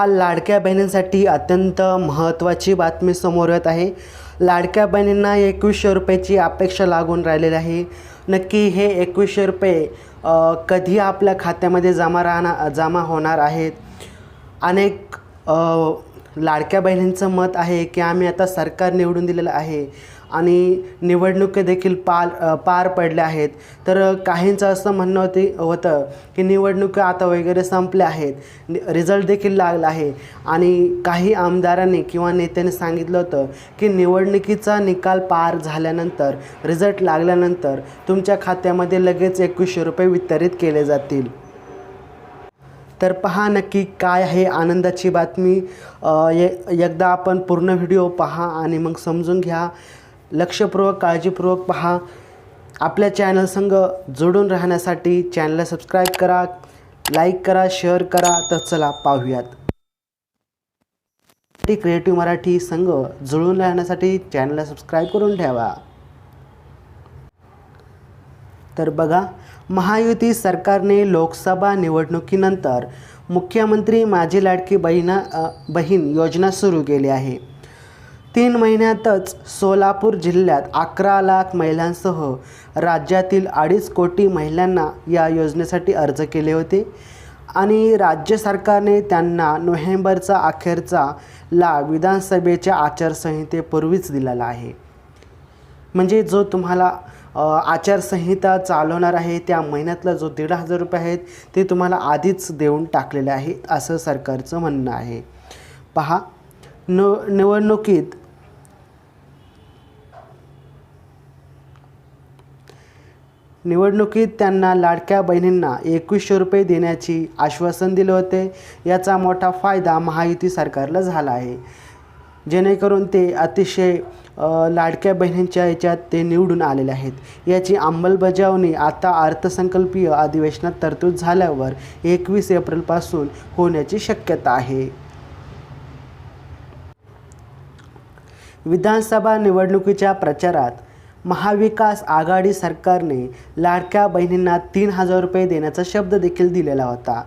हा लाडक्या बहिणींसाठी अत्यंत महत्त्वाची बातमी समोर येत आहे. लाडक्या बहिणींना एकवीसशे रुपयाची अपेक्षा लागून राहिलेली आहे. नक्की हे एकवीसशे रुपये कधी आपल्या खात्यामध्ये जमा राहणार जमा होणार आहेत? अनेक लाडक्या बहिणींचं मत आहे की आम्ही आता सरकार निवडून दिलेलं आहे. आणि निवडणुका देखील पार पार पडल्या आहेत. तर काहींचं असं म्हणणं होते होतं की निवडणुका आता वगैरे संपल्या आहेत. रिझल्ट देखील लागला आहे. आणि काही आमदारांनी किंवा नेत्यांनी सांगितलं होतं की निवडणुकीचा निकाल पार झाल्यानंतर रिझल्ट लागल्यानंतर तुमच्या खात्यामध्ये लगेच एकवीसशे रुपये वितरित केले जातील. तर पहा नक्की काय आहे आनंदाची बातमी. एकदा आपण पूर्ण व्हिडिओ पहा आणि मग समजून घ्या. लक्षपूर्वक काळजीपूर्वक पहा. आपल्या चॅनल संग जोडून राहण्यासाठी चॅनलला सबस्क्राईब करा लाईक करा शेअर करा. तर चला पाहूयात. क्रिएटिव्ह मराठी संघ जुळून राहण्यासाठी चॅनलला सबस्क्राईब करून ठेवा. तर बघा महायुती सरकारने लोकसभा निवडणुकीनंतर मुख्यमंत्री माझी लाडकी बहिणा बहीण योजना सुरू केली आहे. तीन महिन्यातच सोलापूर जिल्ह्यात अकरा लाख महिलांसह राज्यातील अडीच कोटी महिलांना या योजनेसाठी अर्ज केले होते आणि राज्य सरकारने त्यांना नोव्हेंबरचा अखेरचा लाभ विधानसभेच्या आचारसंहितेपूर्वीच दिलेला आहे. म्हणजे जो तुम्हाला आचारसंहिता चालवणार आहे त्या महिन्यातला जो दीड हजार रुपये आहेत ते तुम्हाला आधीच देऊन टाकलेले आहे असं सरकारचं म्हणणं आहे. पहा न निवडणुकीत निवडणुकीत त्यांना लाडक्या बहिणींना एकवीसशे रुपये देण्याची आश्वासन दिले होते. याचा मोठा फायदा महायुती सरकारला झाला आहे. जेणेकरून ते अतिशय लाडक्या बहिणींच्या याच्यात ते निवडून आलेले आहेत. याची अंमलबजावणी आता अर्थसंकल्पीय अधिवेशनात तरतूद झाल्यावर एकवीस एप्रिलपासून होण्याची शक्यता आहे. विधानसभा निवडणुकीच्या प्रचारात महाविकास आघाडी सरकारने लाडक्या बहिणींना तीन हजार रुपये देण्याचा शब्द देखील दिलेला होता.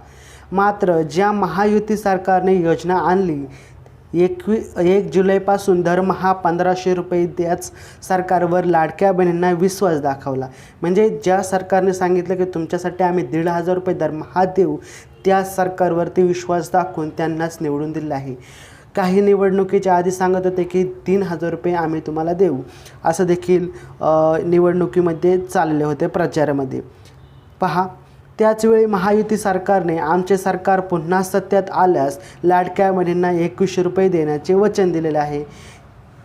मात्र ज्या महायुती सरकारने योजना आणली एकवी एक जुलैपासून दरमहा पंधराशे रुपये द्याच सरकारवर लाडक्या बहिणींना विश्वास दाखवला. म्हणजे ज्या सरकारने सांगितलं की तुमच्यासाठी आम्ही दीड हजार रुपये दरमहा देऊ त्या सरकारवरती विश्वास दाखवून त्यांनाच निवडून दिला आहे. काही निवडणुकीच्या आधी सांगत होते की तीन हजार रुपये आम्ही तुम्हाला देऊ. असं देखील निवडणुकीमध्ये चालले होते प्रचारामध्ये. पहा त्याचवेळी महायुती सरकारने आमचे सरकार पुन्हा सत्यात आल्यास लाडक्या बहिणींना एकवीसशे रुपये देण्याचे वचन दिलेले आहे.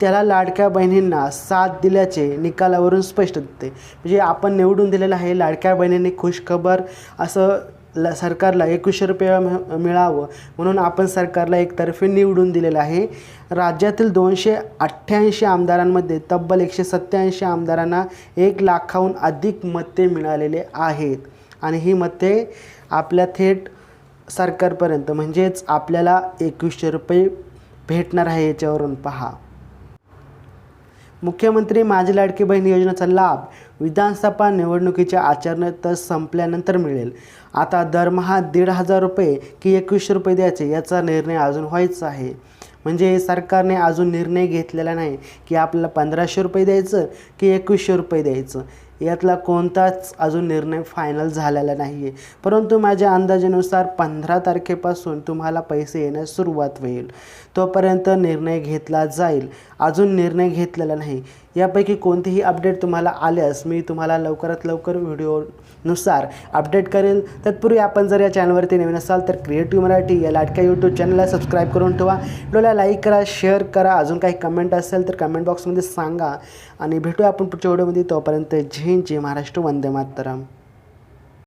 त्याला लाडक्या बहिणींना साथ दिल्याचे निकालावरून स्पष्ट होते. म्हणजे आपण निवडून दिलेलं आहे लाडक्या बहिणींनी खुशखबर असं ल सरकारला एकवीसशे रुपये मिळावं. म्हणून आपण सरकारला एकतर्फे निवडून दिलेलं आहे. राज्यातील दोनशे अठ्ठ्याऐंशी आमदारांमध्ये तब्बल एकशे सत्त्याऐंशी आमदारांना एक लाखाहून अधिक मते मिळालेले आहेत. आणि ही मते आपल्या थेट सरकारपर्यंत म्हणजेच आपल्याला एकवीसशे रुपये भेटणार आहे याच्यावरून पहा. मुख्यमंत्री माझी लाडकी बहीण योजनेचा लाभ विधानसभा निवडणुकीच्या आचारणा संपल्यानंतर मिळेल. आता दरमहा दीड हजार रुपये की एकवीसशे रुपये द्यायचे याचा निर्णय अजून व्हायचा आहे. म्हणजे सरकारने अजून निर्णय घेतलेला नाही की आपल्याला पंधराशे रुपये द्यायचं की एकवीसशे रुपये द्यायचं. यातला कोणताच अजून निर्णय फायनल झालेला नाही आहे परंतु माझ्या अंदाजानुसार पंधरा तारखेपासून तुम्हाला पैसे येण्यास सुरुवात होईल. तोपर्यंत निर्णय घेतला जाईल. अजून निर्णय घेतलेला नाही. यापैकी कोणतीही अपडेट तुम्हाला आल्यास मी तुम्हाला लवकरात लवकर व्हिडिओनुसार अपडेट करेल तत्पूर्वी आपण जर या चॅनलवरती नवीन असाल तर क्रिएटिव्ह मराठी या लाटक्या यूट्यूब चॅनलला सबस्क्राईब करून ठेवा. व्हिडिओला लाईक करा शेअर करा. अजून काही कमेंट असेल तर कमेंट बॉक्समध्ये सांगा. आणि भेटूया आपण पुढच्या व्हिडिओमध्ये. तोपर्यंत जय हिंद महाराष्ट्र. वंदे मातरम.